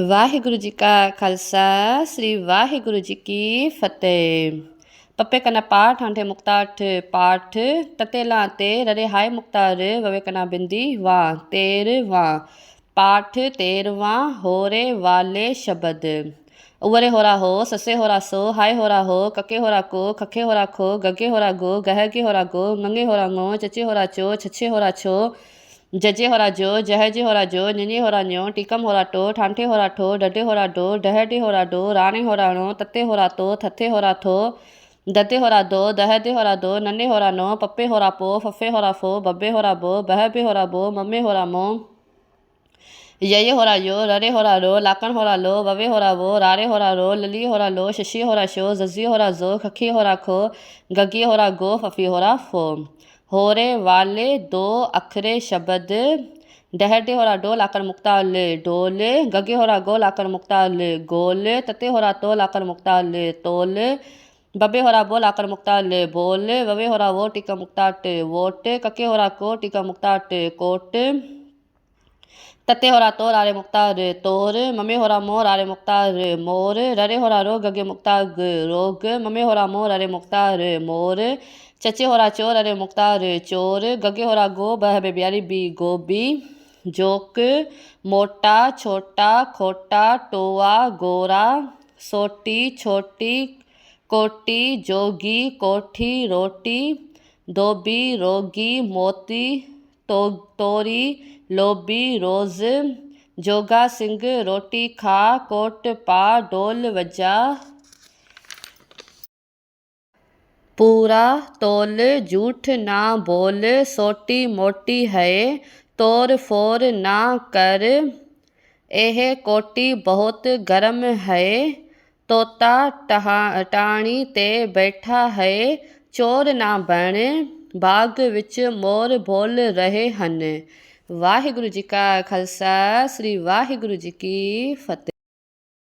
ਵਾਹਿਗੁਰੂ ਜੀ ਕਾ ਖਾਲਸਾ, ਸ੍ਰੀ ਵਾਹਿਗੁਰੂ ਜੀ ਕੀ ਫਤਿਹ। ਪੱਪੇ ਕਨਾ ਪਾਠ ਹੰਠੇ ਮੁਕਤਾਠ ਪਾਠ ਤਤੇਲਾ ਤੇ ਰਰੇ ਹਾਏ ਮੁਕਤਾਰ, ਵਵੇ ਕਨਾ ਬਿੰਦੀ ਵਾ ਤੇਰ ਵਾ ਪਾਠ ਤੇਰਵਾ ਹੋਰੇ ਵਾਲੇ ਸ਼ਬਦ। ਉਵਰੇ ਹੋਰਾ ਹੋ, ਸੱਸੇ ਹੋਰਾ ਸੋ, ਹਾਏ ਹੋਰਾ ਹੋ, ਕੱਕੇ ਹੋਰਾ ਕੋ, ਖੱਖੇ ਹੋਰਾ ਖੋ, ਗੱਗੇ ਹੋਰਾ ਗੋ, ਗਹਿ ਕੇ ਹੋਰਾ ਗੋ, ਮੰਗੇ ਹੋਰਾ ਗੋ ਚੱਚੇ ਹੋਰਾ ਚੋ, ਛੱਛੇ ਹੋਰਾ ਛੋ। ਜੱਜੇ ਹੋਰਾ ਜੋ ਜਹਜੇ ਹੋਰਾ ਜੋ, ਨਿਨੀ ਹੋਰਾ ਨਿਓ ਟਿਕਮ ਹੋਰਾ ਟੋ, ਠਾਂਠੇ ਹੋਰਾ ਠੋ, ਡੱਡੇ ਹੋਰਾ ਡੋ ਡਹਡੇ ਹੋਰਾ ਡੋ, ਰਾਣੇ ਹੋਰਾ ਨੋ, ਤੱਤੇ ਹੋਰਾ ਤੋ, ਥੱਥੇ ਹੋਰਾ ਥੋ, ਦਤੇ ਹੋਰਾ ਦੋ ਦਹਦੇ ਹੋਰਾ ਦੋ, ਨੰਨੇ ਹੋਰਾ ਨੋ, ਪੱਪੇ ਹੋਰਾ ਪੋ, ਫੱਫੇ ਹੋਰਾ ਫੋ, ਬੱਬੇ ਹੋਰਾ ਬੋ, ਬਹਬੇ ਹੋਰਾ ਬੋ, ਮੰਮੇ ਹੋਰਾ ਮੋ, ਯਯ ਹੋਰਾ ਯੋ, ਰਰੇ ਹੋਰਾ ਰੋ, ਲਾਕਣ ਹੋਰਾ ਲੋ, ਵਵੇ ਹੋਰਾ ਵੋ, ਰਾਰੇ ਹੋਰਾ ਰੋ, ਲਲੀ ਹੋਰਾ ਲੋ, ਸ਼ਸ਼ੀ ਹੋਰਾ ਸ਼ੋ, ਜ਼ਜ਼ੀ ਹੋਰਾ ਜ਼ੋ, ਖਖੀ ਹੋਰਾ ਖੋ, ਗੱਗੀ ਹੋਰਾ ਗੋ, ਫਫੀ ਹੋਰਾ ਫੋ। ਹੋਰੇ ਵਾਲੇ ਦੋ ਅਖਰੇ ਸ਼ਬਦ, ਡਹਡੇ ਹੋਰਾ ਡੋ ਲਾਕਣ ਮੁਕਤਾ ਲੇ ਡੋਲੇ, ਗੱਗੇ ਹੋਰਾ ਗੋ ਲਾਕਣ ਮੁਕਤਾ ਲੇ ਗੋਲੇ, ਤਤੇ ਹੋਰਾ ਤੋ ਲਾਕਣ ਮੁਕਤਾ ਲੇ ਤੋਲੇ, ਬੱਬੇ ਹੋਰਾ ਬੋ ਲਾਕਣ ਮੁਕਤਾ ਲੇ ਬੋਲੇ ਵਵੇ ਹੋਰਾ ਵੋ ਟਿਕਾ ਮੁਕਤਾ ਟੇ ਵੋਟੇ, ਕੱਕੇ ਹੋਰਾ ਕੋ ਟਿਕਾ ਮੁਕਤਾ ਟੇ ਕੋਟੇ, ਤਤੇ ਹੋਰਾ ਤੋ ਰਾਰੇ ਮੁਕਤਾ ਰੇ ਤੋਰ, ਮਮੇ ਹੋਰਾ ਮੋ ਰਾਰੇ ਮੁਕਤਾ ਰੇ ਮੋਰ, ਰਰੇ ਹੋਰਾ ਰੋ ਗਗੇ ਮੁਕਤਾ ਗ ਰੋਗ ਮਮੇ ਹੋਰਾ ਮੋ ਰਾਰੇ ਮੁਕਤਾ ਰੇ ਮੋਰ ਚਚੇ ਹੋਰਾ ਚੋ ਰਰੇ ਮੁਕਤਾ ਰੇ ਚੋਰ ਗਗੇ ਹੋਰਾ ਗੋ ਬਹਬੇ ਬਿਆਰੀ ਬੀ ਗੋਬੀ ਜੋਕ ਮੋਟਾ ਛੋਟਾ ਖੋਟਾ ਟੋਆ ਗੋਰਾ ਸੋਟੀ ਛੋਟੀ ਕੋਟੀ ਜੋਗੀ ਕੋਠੀ ਰੋਟੀ ਦੋਬੀ ਰੋਗੀ ਮੋਤੀ ਤੋ ਤੋਰੀ ਲੋਬੀ ਰੋਜ਼ ਪੂਰਾ ਤੋਲ ਝੂਠ ਨਾ ਬੋਲ, ਸੋਟੀ ਮੋਟੀ ਹੈ, ਤੋਰ ਫੋਰ ਨਾ ਕਰ। ਇਹ ਕੋਟੀ ਬਹੁਤ ਗਰਮ ਹੈ, ਤੋਤਾ ਟਹਾ ਟਾਣੀ ਤੇ ਬੈਠਾ ਹੈ, ਚੋਰ ਨਾ ਬਣ ਬਾਗ ਵਿੱਚ ਮੋਰ ਬੋਲ ਰਹੇ ਹਨ। ਵਾਹਿਗੁਰੂ ਜੀ ਕਾ ਖਾਲਸਾ, ਸ੍ਰੀ ਵਾਹਿਗੁਰੂ ਜੀ ਕੀ ਫਤਿਹ।